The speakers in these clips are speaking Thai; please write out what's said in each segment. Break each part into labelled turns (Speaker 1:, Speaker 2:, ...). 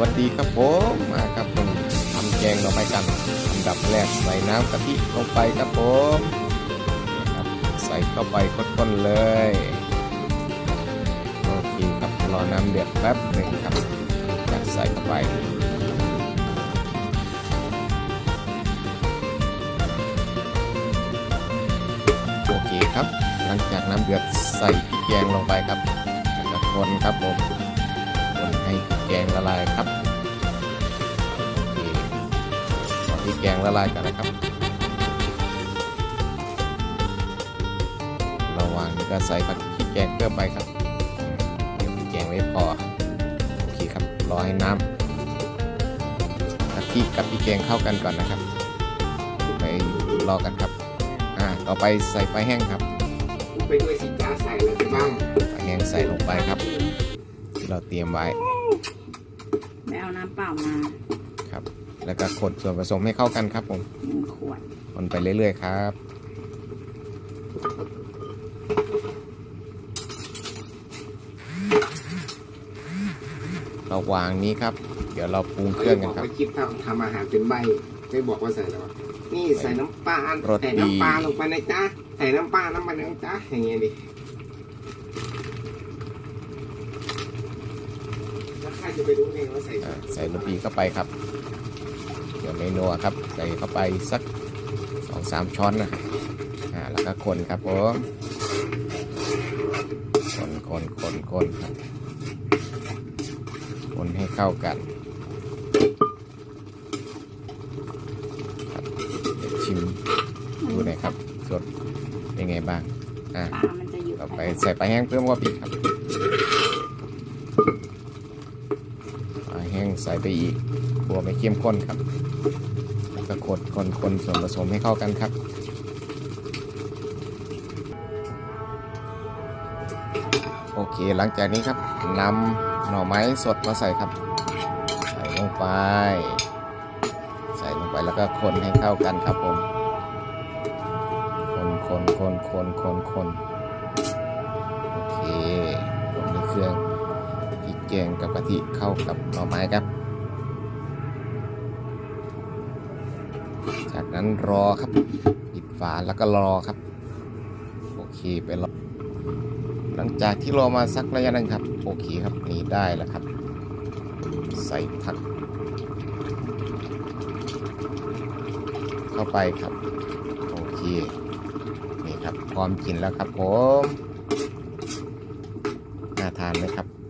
Speaker 1: วัสดีครับผมมาครับผมทำแกงเราไปกันอันดับแรกใส่น้ำกะทิลงไปครับผมนะครับใส่เข้าไปข้นๆเลยโอเคครับรอน้ำเดือดแป๊บหนึ่งครับจะใส่เข้าไปโอเคครับ หลังจากน้ำเดือดใส่พริกแกงลงไปครับแล้วก็คนครับผม งละลายครับโอเคขอพริกแกงละลายกันนะครับ ระหว่างนี้ก็ใส่ผักพริกแกงเพิ่มไปครับเดี๋ยวพริกแกงไม่พอโอเคครับรอให้น้ำกะทิกับพริกแกงเข้ากันก่อนนะครับ ไปรอกันครับอ่าต่อไปใส่ปลาแห้งครับ
Speaker 2: ไปด้วยสิจ้าใส่อะไรไปบ้าง
Speaker 1: ปลาแห้งใส่ลงไปครับ ที่เราเตรียมไว้
Speaker 3: ไม่เอาน้ำเปล่ามา
Speaker 1: ครับ แล้วก็คนส่วนผสมให้เข้ากันครับผม
Speaker 3: หนึ่งขวด
Speaker 1: คนไปเรื่อยๆครับ ระหว่างนี้ครับ เดี๋ยวเราปรุงเครื่องกัน
Speaker 2: บอก
Speaker 1: ครับ
Speaker 2: ว่าคลิปทำทำอาหารเป็นใบไม่บอกว่าใส่อะไรวะนี่ใส่น้ำปลาร
Speaker 1: สดี
Speaker 2: ใส่น้ำปลาลงไปนะจ๊ะใส่น้ำปลาน้ำมันนะจ๊ะอย่างเงี้ยดิแล้ว ใครจะไปรู้เองว่าใส่
Speaker 1: อ่าใส่รสดีเข้าไปครับ เดี๋ยวไม่นัวครับ ใส่เข้าไปสักสองสามช้อนนะครับอ่าแล้วก็คนครับผมคนคนคนคนครับ คนให้เข้ากันครับเดี๋ยวชิมดูหน่อยครับสดเป็นไงบ้างอ่า
Speaker 3: ปลามันจะอยู่
Speaker 1: ต่อไปใส่ปลาแห้งเพิ่มว่าปีกครับปลาแห้ง ใส่ไปอีกกลัวไม่เข้มข้นครับแล้วก็คนคนคนส่วนผสมให้เข้ากันครับโอเคหลังจากนี้ครับนำหน่อไม้สดมาใส่ครับ ใส่ลงไป ใส่ลงไปแล้วก็คนให้เข้ากันครับผม คนคนคนคนคนคนโอเคผมในเครื่อง กแกงกับกะทิเข้ากับหน่อไม้ครับ จากนั้นรอครับปิดฝาแล้วก็รอครับ โอเคไปรอหลังจากที่รอมาสักระยะหนึงครับ โอเคครับนี่ได้แล้วครับ ใส่ผัก เข้าไปครับ โอเค นี่ครับพร้อมกินแล้วครับผมน่าทานไหมครับ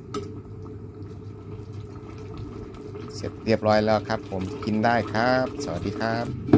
Speaker 1: เสร็จเรียบร้อยแล้วครับ ผมกินได้ครับ สวัสดีครับ